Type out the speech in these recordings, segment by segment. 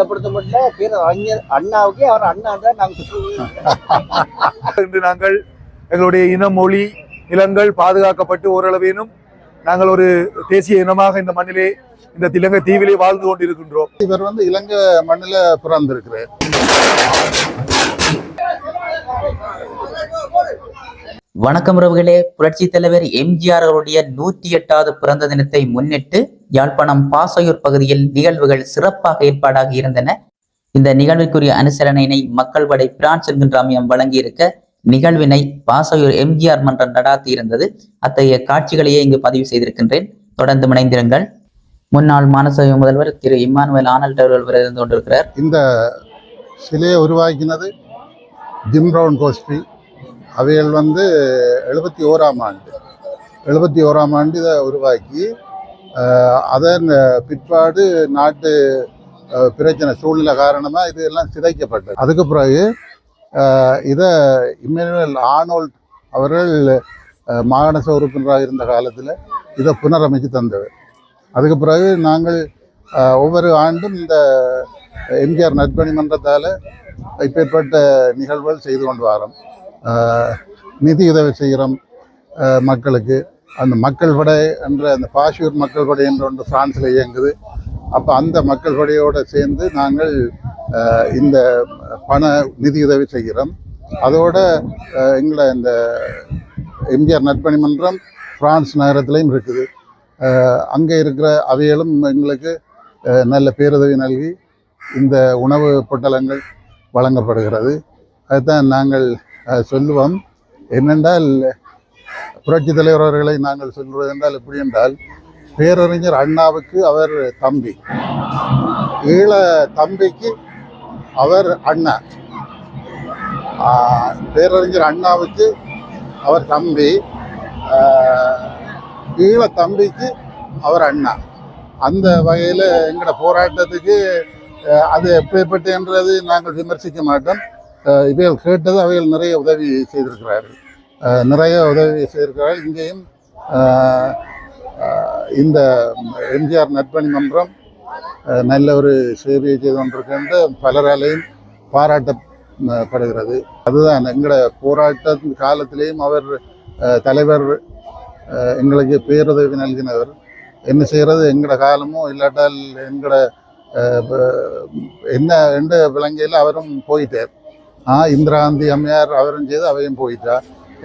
அம்பலப்படுத்த முடியல. பேர் அறிஞர் அண்ணாவுக்கே அவர் அண்ணா தான் நாங்கள் இன்று நாங்கள் எங்களுடைய இன மொழி நிலங்கள் பாதுகாக்கப்பட்டு ஓரளவேனும் நாங்கள் ஒரு தேசிய இனமாக இந்த மண்ணிலே இந்த இலங்கை தீவிலே வாழ்ந்து கொண்டிருக்கின்றோம். இவர் வந்து இலங்கை மண்ணில் பிறந்திருக்கிறார். வணக்கம் உறவுகளே. புரட்சி தலைவர் எம்ஜிஆர் அவருடைய நூற்றி எட்டாவது பிறந்த தினத்தை முன்னிட்டு யாழ்ப்பாணம் பாசையூர் பகுதியில் நிகழ்வுகள் சிறப்பாக ஏற்பாடாக இருந்தன. இந்த நிகழ்வுக்குரிய அனுசரணையினை மக்கள் படை பிரான்ஸ் என்கின்ற அமையம் வழங்கியிருக்க நிகழ்வினை பாசையூர் எம்ஜிஆர் மன்றம் நடாத்தி இருந்தது. அத்தகைய காட்சிகளையே இங்கு பதிவு செய்திருக்கின்றேன். தொடர்ந்து இணைந்திருங்கள். முன்னாள் மானசபை முதல்வர் திரு இம்மானுவேல் ஆனல்ட் அவர்கள் இருந்து கொண்டிருக்கிறார். இந்த சிலையை உருவாக்கினது ஜிம் பிரவுன் கோஸ்ட்ரி அவைகள் வந்து எழுபத்தி ஓராம் ஆண்டு. எழுபத்தி ஓராம் ஆண்டு இதை உருவாக்கி அதன் பிற்பாடு நாட்டு பிரச்சனை சூழ்நிலை காரணமாக இது எல்லாம் சிதைக்கப்பட்டது. அதுக்கு பிறகு இதை இம்மானுவேல் ஆனோல்ட் அவர்கள் மாகாண உறுப்பினராக இருந்த காலத்தில் இதை புனரமைச்சு தந்தவர் அதுக்கு பிறகு நாங்கள் ஒவ்வொரு ஆண்டும் இந்த எம்ஜிஆர் நற்பணி மன்றத்தால் இப்பேற்பட்ட நிகழ்வுகள் செய்து கொண்டு வரோம். நிதி உதவி செய்கிறோம் மக்களுக்கு. அந்த மக்கள் படை என்ற அந்த பாஷூர் மக்கள் படை என்ற ஒன்று ஃப்ரான்ஸில் இயங்குது. அப்போ அந்த மக்கள் படையோடு சேர்ந்து நாங்கள் இந்த பண நிதியுதவி செய்கிறோம் அதோட எங்களை இந்த எம்ஜிஆர் நற்பணி மன்றம் ஃப்ரான்ஸ் நகரத்திலையும் இருக்குது. அங்கே இருக்கிற அவைகளும் எங்களுக்கு நல்ல பேருதவி நல்கி இந்த உணவு பொட்டலங்கள் வழங்கப்படுகிறது. அதுதான் நாங்கள் சொல்லுவோம். என்னென்றால் புரட்சி தலைவர் அவர்களை நாங்கள் சொல்வது என்றால் எப்படி என்றால் பேரறிஞர் அண்ணாவுக்கு அவர் தம்பி. ஈழ தம்பிக்கு அவர் அண்ணா. பேரறிஞர் அண்ணாவுக்கு அவர் தம்பி. ஈழ தம்பிக்கு அவர் அண்ணா. அந்த வகையில் எங்களோட போராட்டத்துக்கு அது அது எப்பேற்பட்டன்றது நாங்கள் விமர்சிக்க மாட்டோம். இவைகள் கேட்டது அவைகள் நிறைய உதவி செய்திருக்கிறார்கள் நிறைய உதவி செய்திருக்கிறார்கள் இங்கேயும் இந்த எம்ஜிஆர் நற்பணி மன்றம் நல்ல ஒரு சேவையை செய்து கொண்டிருக்கின்ற பலராலையும் பாராட்டப்படுகிறது. அதுதான் எங்களோட போராட்ட காலத்திலேயும் அவர் தலைவர் எங்களுக்கு பேருதவி நல்கினவர். என்ன செய்கிறது? எங்களோட காலமோ இல்லாட்டால் எங்களோட என்ன எந்த விலங்கையில் அவரும் போயிட்டார். ஆ இந்திரா காந்தி அம்மையார் அவரும் செய்து அவையும் போயிட்டா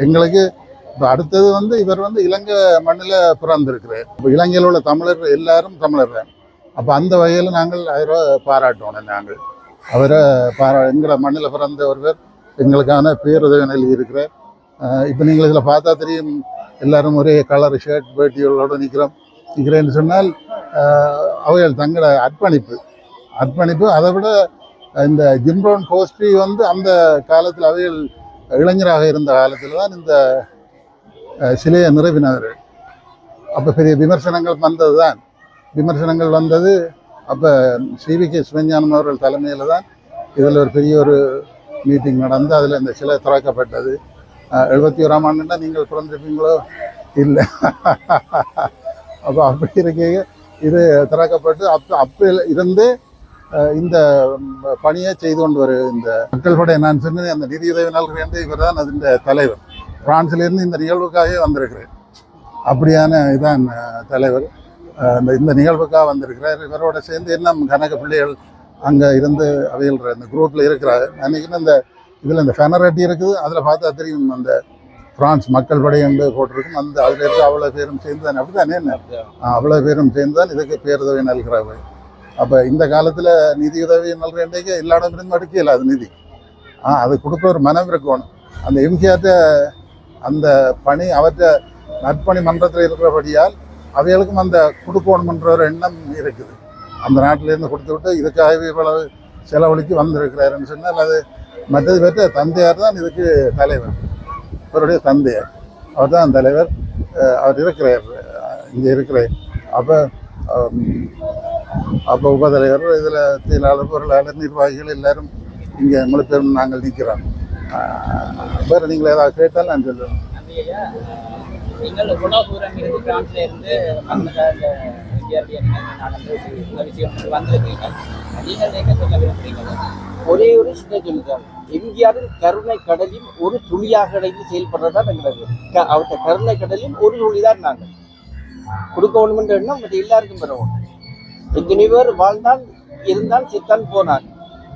எங்களுக்கு இப்போ அடுத்தது வந்து இவர் வந்து இலங்கை மண்ணில் பிறந்திருக்கிறார். இப்போ இலங்கையில் உள்ள தமிழர் எல்லாரும் தமிழர் தான். அப்போ அந்த வகையில் நாங்கள் அவரை பாராட்டணும் நாங்கள். அவரை பாரா எங்களை மண்ணில் பிறந்த ஒருவர் எங்களுக்கான பேருதவி நல்கி இருக்கிறார் இப்போ நீங்கள் இதில் பார்த்தா தெரியும் எல்லாரும் ஒரே கலர் ஷர்ட் பேட்டிகளோடு நிற்கிறோம் நிற்கிறேன்னு சொன்னால் அவைகள் தங்களோட அர்ப்பணிப்பு. அர்ப்பணிப்பு அதை விட இந்த ஜிம்ரோன் கோஸ்ட்ரி வந்து அந்த காலத்தில் அவைகள் இளைஞராக இருந்த காலத்தில் தான் இந்த சிலையை நிறுவினார்கள் அப்போ பெரிய விமர்சனங்கள் வந்தது தான் விமர்சனங்கள் வந்தது அப்போ சிவி கே சிவஞானம் அவர்கள் தலைமையில் தான் இதில் ஒரு பெரிய ஒரு மீட்டிங் நடந்து அதில் இந்த சிலை திறக்கப்பட்டது. எழுபத்தி ஓராம் ஆண்டுன்னா நீங்கள் பிறந்திருப்பீங்களோ? இல்லை. அப்போ அப்படி இருக்க இது திறக்கப்பட்டு அப்போ அப்போ இருந்து இந்த பணியை செய்து கொண்டு வரு இந்த மக்கள் படை நான் சொன்னது அந்த நிதியுதவி நல்கிற இவர் தான் அதன் தலைவர். பிரான்சிலிருந்து இந்த நிகழ்வுக்காகவே வந்திருக்கிறேன் அப்படியான இதான் தலைவர். அஹ், இந்த நிகழ்வுக்காக வந்திருக்கிறார். இவரோட சேர்ந்து இன்னும் கனக பிள்ளைகள் அங்கே இருந்து அவைகள் இந்த குரூப்பில் இருக்கிறார். அன்றைக்கி இந்த இதில் இந்த ஃபெனரட்டி இருக்குது. அதில் பார்த்தா தெரியும் அந்த பிரான்ஸ் மக்கள் படை என்று போட்டிருக்கும். அந்த அதில் இருக்க அவ்வளோ பேரும் சேர்ந்து தான் அப்படி தானே என்ன அவ்வளோ பேரும் சேர்ந்து தான் இதுக்கு பேருதவி நல்கிறார்கள். அப்போ இந்த காலத்தில் நிதியுதவி நல்கிற இன்றைக்கு எல்லா இடமிருந்து மடுக்கல அது நிதி. ஆ அது கொடுத்த ஒரு மனம் இருக்கணும் அந்த எம்ஜிஆர்ட்ட அந்த பணி அவற்றை நற்பணி மன்றத்தில் இருக்கிறபடியால் அவைகளுக்கும் அந்த கொடுக்கணுமன்ற ஒரு எண்ணம் இருக்குது. அந்த நாட்டிலேருந்து கொடுத்து விட்டு இதுக்காகவே இவ்வளவு செலவழிக்கு வந்திருக்கிறாருன்னு சொன்னால் அது மற்றது பெற்ற தந்தையார் தான் இதுக்கு தலைவர். அவருடைய தந்தையார். அவர் தான் தலைவர். அவர் இருக்கிறார். இங்கே இருக்கிறார். அப்போ அப்போ உபதலைவர் இதில் செயலாளர் பொருளாளர் நிர்வாகிகள் எல்லாரும் இங்கே முழு பேரும் நாங்கள் நிற்கிறோம் வேறு நீங்கள் ஏதாவது கேட்டால் நான் சொல்லுவேன். நீங்கள் தூரம் இருந்து பிரான்ஸ்ல இருந்து விரும்புறீங்க? ஒரே ஒரு சின்ன சொல்லிதான் எம்ஜிஆரின் கருணை கடலில் ஒரு துளியாக இணைந்து செயல்படுறதுதான் எங்களுக்கு க- அவர்கிட்ட கருணை கடலில் ஒரு துளி தான் நாங்கள். கொடுக்க வேண்டும் என்ற எண்ணம் மற்ற எல்லாருக்கும் பெறவும் பேர் வாழ்ந்தான் இருந்தான் சித்தான் போனான்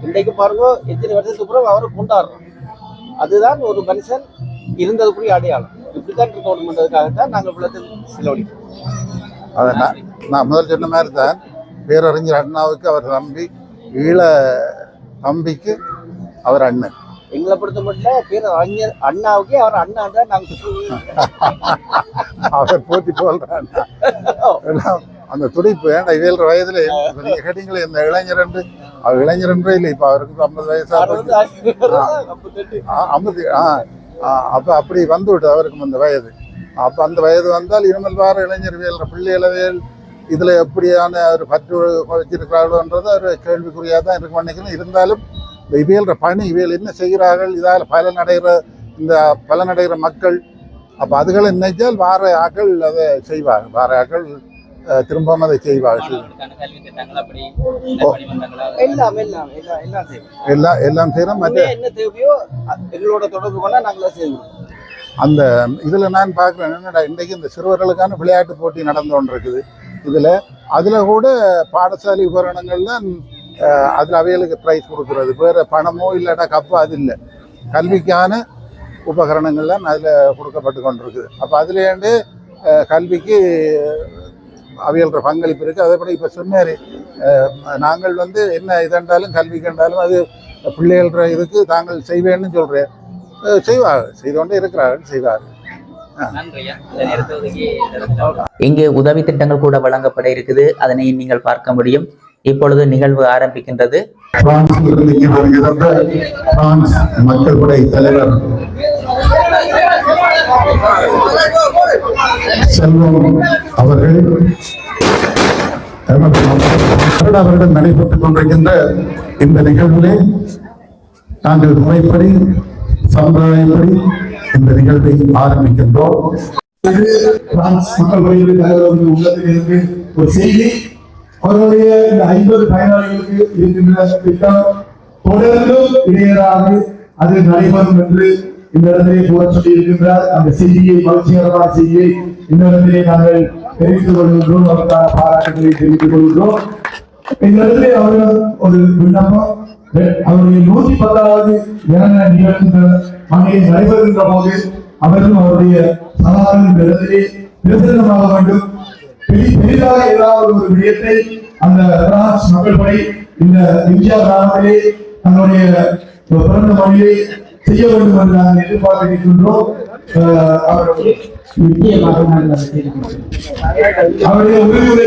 இன்றைக்கு பாருங்க எத்தனை வருஷத்துக்கு பிறகு அவரை கொண்டாடுறோம். அதுதான் ஒரு மனுஷன் இருந்ததுக்குரிய அடையாளம். இப்படித்தான் இருக்க வேண்டும்ன்றதுக்காகத்தான் நாங்கள் இவ்வளவு செலவழிக்கிறோம். அதை நான் முதல் சொன்ன மாதிரி தான் பேரறிஞர் அண்ணாவுக்கு அவர் தம்பி ஈழ தம்பிக்கு அவர் அண்ணன். எங்களை பொறுத்த மட்டும் பேர் அறிஞர் அண்ணாவுக்கே அவர் அண்ணா தான் நாங்கள் அவர் போட்டி எல்லாம் அந்த துடிப்பு ஏன்டா இவேல்ற வயதுல? நீங்க கேட்டீங்களே இந்த இளைஞர் என்று அவர் இளைஞர் என்றே இல்லை இப்ப அவருக்கு ஐம்பது வயசா அறுபது ஐம்பத்தெட்டு ஐம்பது ஆ. அப்ப அப்படி வந்து விட்டு அவருக்கு அந்த வயது. அப்ப அந்த வயது வந்தால் இருமல் வார இளைஞர் வேல்ற பிள்ளைகளவேல் இதுல எப்படியான ஒரு பற்று வச்சிருக்கிறார்கள்ன்றது ஒரு கேள்விக்குறியா தான் இருக்கு நினைக்கிறேன். இருந்தாலும் இந்த இவையல்ற பணி இவைகள் என்ன செய்கிறார்கள் இதால் பலன் அடைகிற இந்த பலன் அடைகிற மக்கள் அப்ப அதுகளை நினைச்சால் வார ஆக்கள் அதை செய்வார்கள். வார ஆக்கள் திரும்பவும் அதை பணிமன்றங்களா எல்லாம் எல்லாம் அ- எங்களோட தொடர்பு கொண்டா நாங்களே செய்வோம். அந்த இதில் நான் பார்க்குறேன் என்னடா இன்றைக்கு இந்த சிறுவர்களுக்கான விளையாட்டு போட்டி நடந்து கொண்டிருக்குது. இதில் அதில் கூட பாடசாலை உபகரணங்கள்லாம் அதில் அவைகளுக்கு ப்ரைஸ் கொடுக்குறது. வேறு பணமோ இல்லாட்டா கப்போ அது இல்லை. கல்விக்கான உபகரணங்கள்லாம் அதில் கொடுக்கப்பட்டு கொண்டிருக்குது. அப்போ அதுலேருந்து கல்விக்கு அவையல்ற பங்களிப்பு இருக்குது அதே போல இப்போ சொன்னார். நாங்கள் வந்து என்ன இதென்றாலும் கல்வி கண்டாலும் அது பிள்ளைகள இதுக்கு தாங்கள் செய்வேன்னு சொல்கிறேன் செய்வார்கள் செய்து கொண்டே இருக்கிறார்கள் செய்வார்கள் இங்கு உதவி திட்டங்கள் கூட வழங்கப்பட இருக்குது. அதனை நீங்கள் பார்க்க முடியும். இப்பொழுது நிகழ்வு ஆரம்பிக்கின்றது. பிரான்ஸ் மக்கள் படை தலைவர் செல்வம் அவர்கள் எமது வருடம் நடைபெற்றுக் கொண்டிருக்கின்ற இந்த நிகழ்விலே நாங்கள் முறைப்படி சம்பிரதாயப்படி இந்த நிகழ்வை ஆரம்பிக்கின்றோம். பிரான்ஸ் மக்கள் படையினுடைய உள்ளத்திலிருந்து ஒரு செய்தி அவருடைய இந்த ஐம்பது பயனாளிகளுக்கு இருக்கின்ற திட்டம் தொடர்ந்தும் இடையராது அது நடைபெறும் என்று இந்த இடத்திலே கூற சொல்லி அந்த செய்தியை மகிழ்ச்சிகரமான செய்தியை இந்த இடத்திலே நாங்கள் தெரிவித்துக் கொள்கின்றோம். அவருக்கான பாராட்டுகளை தெரிவித்துக் கொள்கின்றோம். இந்த இடத்திலே அவர்கள் ஒரு விண்ணப்பம் அவருடைய நூற்றி பத்தாவது ஜனன நிகழ்ச்சிகள் மண்ணில் நடைபெறுகின்ற போது அவரும் அவருடைய சமாதான இந்த இடத்திலே பிரசன்னமாக வேண்டும். பெரி- பெரிதாக ஏதாவது ஒரு விடயத்தை அந்த மக்கள் படை இந்த இந்தியா கிராமத்திலே தன்னுடைய பிறந்த மொழியை செய்ய வேண்டும் என்று நாங்கள் எதிர்பார்த்து இருக்கின்றோம் அஹ் அவர் நிச்சயமாக நாங்கள் அதை செய்திருக்கிறோம். அவருடைய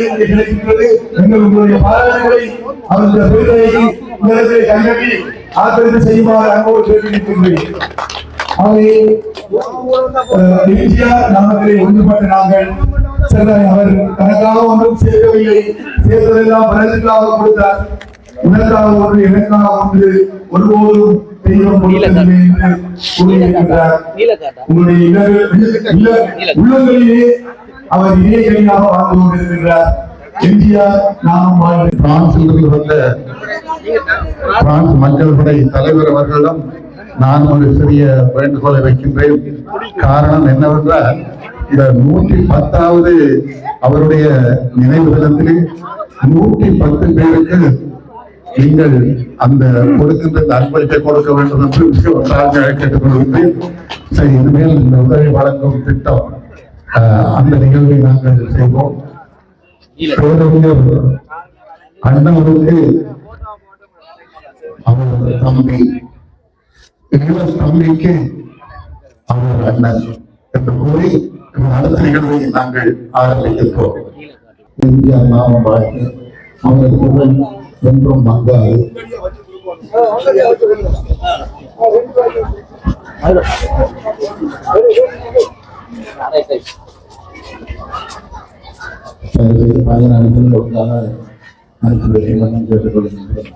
இங்கே கிடைக்கின்றது. எங்கள் உங்களுடைய பாராட்டுகளை அவருடைய பெருமையை உங்களுக்கு கைகட்டி ஆதரவு செய்யுமாறு அன்போடு கேட்டிருக்கின்றேன் அவை இந்தியா ஒன்றுபட்டு நாங்கள். அவர் தனக்காக ஒன்றும் சேர்க்கவில்லை சேர்த்ததெல்லாம் பலனுக்காக கொடுத்தார். உனக்காக ஒன்று எனக்காக ஒன்று ஒருபோதும் உள்ளங்களிலே அவர் இதயங்களியாக வாழ்ந்து கொண்டிருக்கின்றார். எம்ஜிஆர் வந்த பிரான்ஸ் மக்கள் படை தலைவர் அவர்களிடம் நான் ஒரு சிறிய வேண்டுகோளை வைக்கின்றேன். காரணம் என்னவென்றால் இந்த நூற்றி பத்தாவது அவருடைய நினைவு தினத்திலே நூற்றி பத்து பேருக்கு நீங்கள் அந்த கொடுக்கின்ற இந்த கொடுக்க வேண்டும் என்று மிக கேட்டுக்கொள்கின்றேன் சரி இனிமேல் இந்த உதவி வழங்கும் திட்டம் அந்த நிகழ்வை நாங்கள் செய்வோம். பேரறிஞர் அண்ணாவுக்கு அவர் தம்பி தம்பிக்கு அவர் அண்ணன் என்று கூறி அடுத்த நிகழ்வை நாங்கள் ஆரம்பிக்கின்றோம் இந்தியா நாம் வாழ்க்கை அவரது என்றும் மங்காது. தயவுசெய்து பயனாளிகள் ஒன்றாக அனுப்பி வேண்டும். கேட்டுக்கொள்கின்றேன்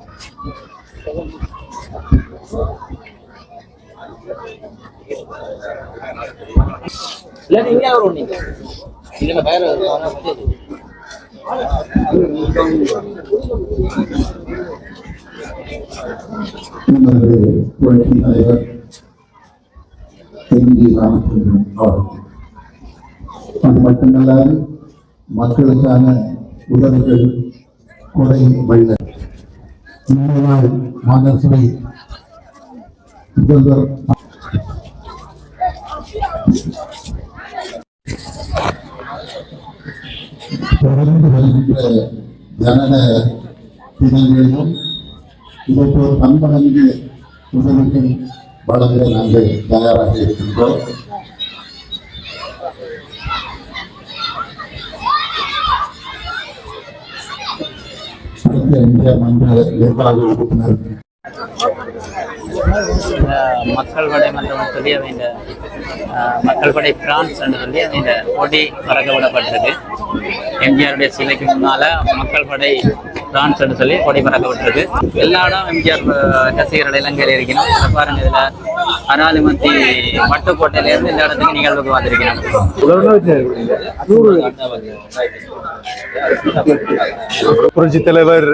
நீங்க வரும் நீங்க வேற நமது புரட்சி தலைவர் எம் ராமச்சந்திரன் அவர்கள் அது மட்டுமல்லாது மக்களுக்கான உதவிகள் கொடை வெள்ள முன்னாள் மாநகரை முதல்வர் தொடர்ந்து வருகின்ற ஜனன தினங்களிலும் இதேபோல் பன்மடங்கு உதவிகள் வழங்க நாங்கள் தயாராக இருக்கின்றோம். இந்திய மன்ற நிர்வாக உறுப்பினர் மக்கள் வடை மன்றம் தெரிய வேண்டிய மக்கள் படை பிரான்ஸ் என்று சொல்லி அவங்க இந்த கொடி பறக்க விடப்பட்டிருக்கு எம்ஜிஆருடைய சிலைக்கு முன்னால மக்கள் படை பிரான்ஸ் என்று சொல்லி கொடி பறக்க விட்டுருக்கு எல்லா இடம் எம்ஜிஆர் ரசிகர்கள் இலங்கையில் இருக்கணும். இதை பாருங்க இதுல அனாலிமத்தி மட்டுக்கோட்டையில இருந்து இந்த இடத்துக்கு நிகழ்வுக்கு வந்திருக்கணும் புரட்சி தலைவர்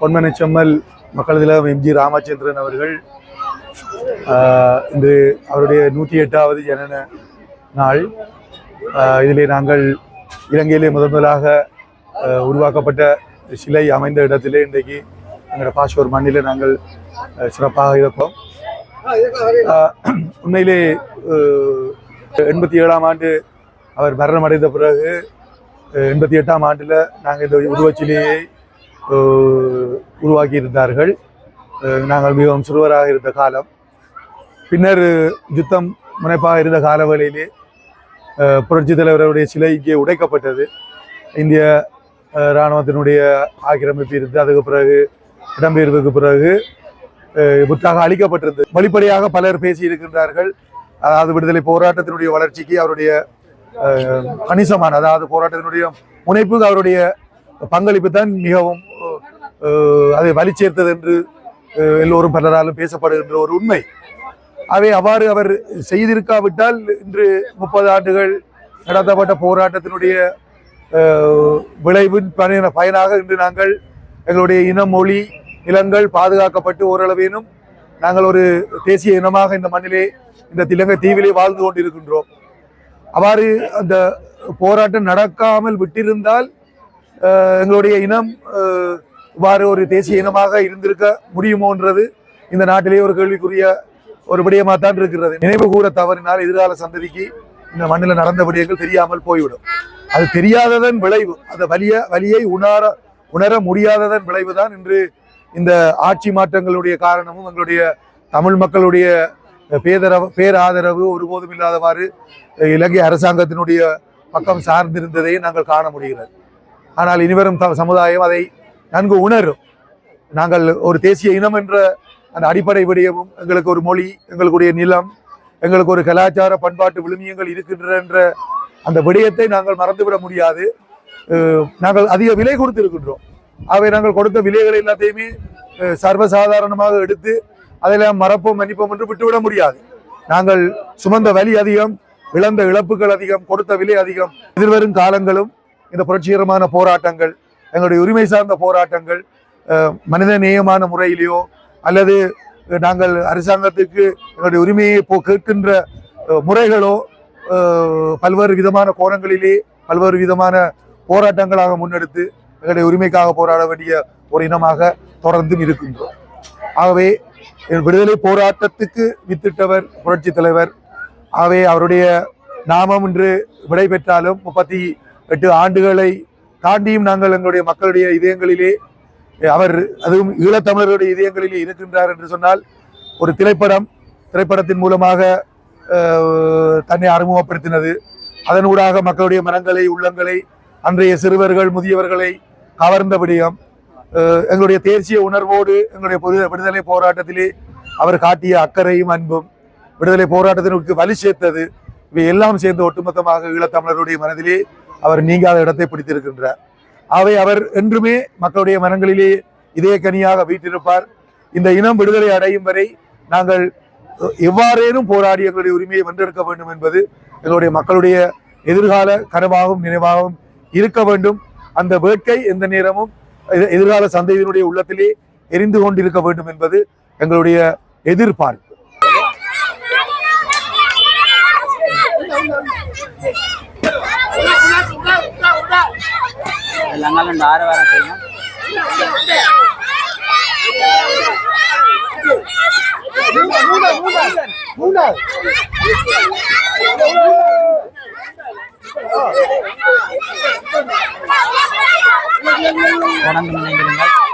பொன்மனை செம்மல் மக்கள் தலைவர் எம்ஜி ராமச்சந்திரன் அவர்கள் இன்று அவருடைய நூற்றி எட்டாவது ஜனன நாள். இதிலே நாங்கள் இலங்கையிலே முதன் முதலாக உருவாக்கப்பட்ட சிலை அமைந்த இடத்திலே இன்றைக்கு எங்களோட பாஷோர் மண்ணிலே நாங்கள் சிறப்பாக இருப்போம் உண்மையிலே எண்பத்தி ஏழாம் ஆண்டு அவர் மரணம் அடைந்த பிறகு எண்பத்தி எட்டாம் ஆண்டில் நாங்கள் இந்த உருவச்சிலையை அஹ், உருவாக்கி இருந்தார்கள் நாங்கள் மிகவும் சிறுவராக இருந்த காலம். பின்னர் யுத்தம் முனைப்பாக இருந்த காலவேளையிலே புரட்சி தலைவருடைய சிலை இங்கே உடைக்கப்பட்டது. இந்திய இராணுவத்தினுடைய ஆக்கிரமிப்பு இருந்து அதுக்கு பிறகு இடம்பெயர்வுக்கு பிறகு புத்தாக முற்றாக அழிக்கப்பட்டிருந்தது வெளிப்படையாக பலர் பேசி இருக்கின்றார்கள் அதாவது விடுதலை போராட்டத்தினுடைய வளர்ச்சிக்கு அவருடைய கணிசமான அதாவது போராட்டத்தினுடைய முனைப்புக்கு அவருடைய பங்களிப்பு தான் மிகவும் அதை வலி சேர்த்தது என்று எல்லோரும் பலராலும் பேசப்படுகின்ற ஒரு உண்மை. அவை அவ்வாறு அவர் செய்திருக்காவிட்டால் இன்று முப்பது ஆண்டுகள் நடத்தப்பட்ட போராட்டத்தினுடைய விளைவின் பயன பயனாக இன்று நாங்கள் எங்களுடைய இனம் மொழி நிலங்கள் பாதுகாக்கப்பட்டு ஓரளவேனும் நாங்கள் ஒரு தேசிய இனமாக இந்த மண்ணிலே இந்த இலங்கை தீவிலே வாழ்ந்து கொண்டிருக்கின்றோம். அவ்வாறு அந்த போராட்டம் நடக்காமல் விட்டிருந்தால் எங்களுடைய இனம் இவ்வாறு ஒரு தேசிய இனமாக இருந்திருக்க முடியுமோன்றது இந்த நாட்டிலே ஒரு கேள்விக்குரிய ஒரு விடயமாக தான் இருக்கிறது. நினைவு கூட தவறினால் எதிர்கால சந்ததிக்கு இந்த மண்ணில் நடந்த விடயங்கள் தெரியாமல் போய்விடும். அது தெரியாததன் விளைவு அந்த வலிய வலியை உணர உணர முடியாததன் விளைவு தான் இன்று இந்த ஆட்சி மாற்றங்களுடைய காரணமும் எங்களுடைய தமிழ் மக்களுடைய பேதரவு பேராதரவு ஒருபோதும் இல்லாதவாறு இலங்கை அரசாங்கத்தினுடைய பக்கம் சார்ந்திருந்ததை நாங்கள் காண முடிகிறது. ஆனால் இனிவரும் சமுதாயம் அதை நன்கு உணரும். நாங்கள் ஒரு தேசிய இனம் என்ற அந்த அடிப்படை விடயமும் எங்களுக்கு ஒரு மொழி எங்களுடைய நிலம் எங்களுக்கு ஒரு கலாச்சார பண்பாட்டு விழுமியங்கள் இருக்கின்ற என்ற அந்த விடயத்தை நாங்கள் மறந்துவிட முடியாது. நாங்கள் அதிக விலை கொடுத்திருக்கின்றோம். ஆகவே நாங்கள் கொடுத்த விலைகள் எல்லாத்தையுமே சர்வசாதாரணமாக எடுத்து அதெல்லாம் மறப்போம் மன்னிப்போம் என்று விட்டுவிட முடியாது. நாங்கள் சுமந்த வலி அதிகம் இழந்த இழப்புகள் அதிகம் கொடுத்த விலை அதிகம். எதிர்வரும் காலங்களும் இந்த புரட்சிகரமான போராட்டங்கள் எங்களுடைய உரிமை சார்ந்த போராட்டங்கள் மனித நேயமான முறையிலேயோ அல்லது நாங்கள் அரசாங்கத்துக்கு எங்களுடைய உரிமையை போ கேட்கின்ற முறைகளோ பல்வேறு விதமான கோணங்களிலே பல்வேறு விதமான போராட்டங்களாக முன்னெடுத்து எங்களுடைய உரிமைக்காக போராட வேண்டிய ஒரு இனமாக தொடர்ந்தும் இருக்கின்றோம் ஆகவே விடுதலை போராட்டத்துக்கு வித்திட்டவர் புரட்சி தலைவர். ஆகவே அவருடைய நாமம் இன்று விடை பெற்றாலும் முப்பத்தி எட்டு ஆண்டுகளை தாண்டியும் நாங்கள் எங்களுடைய மக்களுடைய இதயங்களிலே அவர் அதுவும் ஈழத்தமிழருடைய இதயங்களிலே இருக்கின்றார் என்று சொன்னால் ஒரு திரைப்படம் திரைப்படத்தின் மூலமாக தன்னை அறிமுகப்படுத்தினது. அதனூடாக மக்களுடைய மனங்களை உள்ளங்களை அன்றைய சிறுவர்கள் முதியவர்களை கவர்ந்த விடயம் எங்களுடைய தேசிய உணர்வோடு எங்களுடைய பொது விடுதலை போராட்டத்திலே அவர் காட்டிய அக்கறையும் அன்பும் விடுதலை போராட்டத்திற்கு வலி சேர்த்தது இவை எல்லாம் சேர்ந்து ஒட்டுமொத்தமாக ஈழத்தமிழருடைய மனதிலே அவர் நீங்காத இடத்தை பிடித்திருக்கின்றார். அவை அவர் என்றுமே மக்களுடைய மனங்களிலே இதய கனியாக வீட்டிருப்பார் இந்த இனம் விடுதலை அடையும் வரை நாங்கள் எவ்வாறேனும் போராடி எங்களுடைய உரிமையை வென்றெடுக்க வேண்டும் என்பது எங்களுடைய மக்களுடைய எதிர்கால கனவாகவும் நினைவாகவும் இருக்க வேண்டும். அந்த வேட்கை எந்த நேரமும் எதிர்- எதிர்கால சந்ததியினுடைய உள்ளத்திலே எரிந்து கொண்டிருக்க வேண்டும் என்பது எங்களுடைய எதிர்பார்ப்பு. இந்த ஆறு வாரம் செய்யணும் தொடர்ந்து இணைந்திருங்கள்